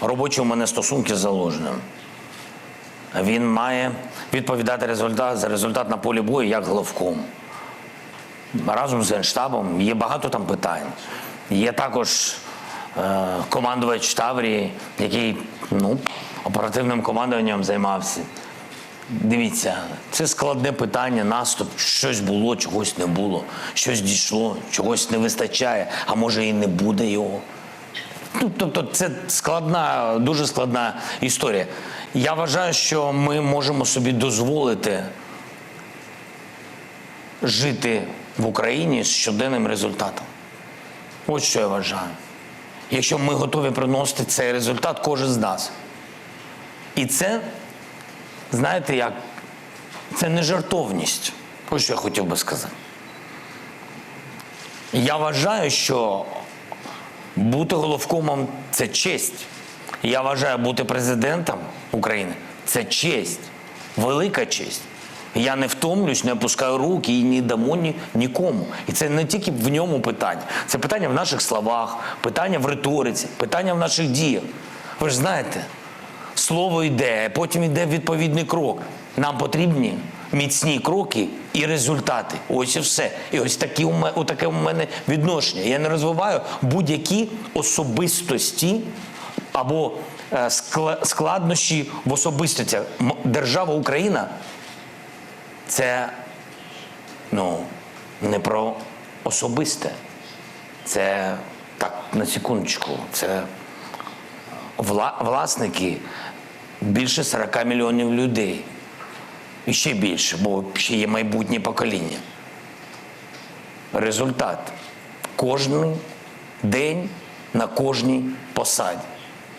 Робочі у мене стосунки з заложним. Він має відповідати результат за результат на полі бою як головком. Разом з Генштабом є багато там питань. Є також е, командувач Таврії, який ну, оперативним командуванням займався. Дивіться, це складне питання, наступ. Щось було, чогось не було, щось дійшло, чогось не вистачає, а може і не буде його. Ну, тобто, це складна, дуже складна історія. Я вважаю, що ми можемо собі дозволити жити в Україні з щоденним результатом. Ось що я вважаю. Якщо ми готові приносити цей результат, кожен з нас. І це, знаєте, як це не жартовність. Ось що я хотів би сказати. Я вважаю, що бути головкомом це честь. Я вважаю, бути президентом України це честь, велика честь. Я не втомлюсь, не опускаю руки і не дамо ні, нікому. І це не тільки в ньому питання. Це питання в наших словах, питання в риториці, питання в наших діях. Ви ж знаєте, слово йде, потім йде відповідний крок. Нам потрібні міцні кроки і результати. Ось і все. І ось такі у мене, таке у мене відношення. Я не розвиваю будь-які особистості або е, скла- складнощі в особистостях. Держава Україна це ну, не про особисте. Це так, на секундочку, це вла- власники більше 40 мільйонів людей. І ще більше, бо ще є майбутнє покоління. Результат. кожен день на кожній посаді.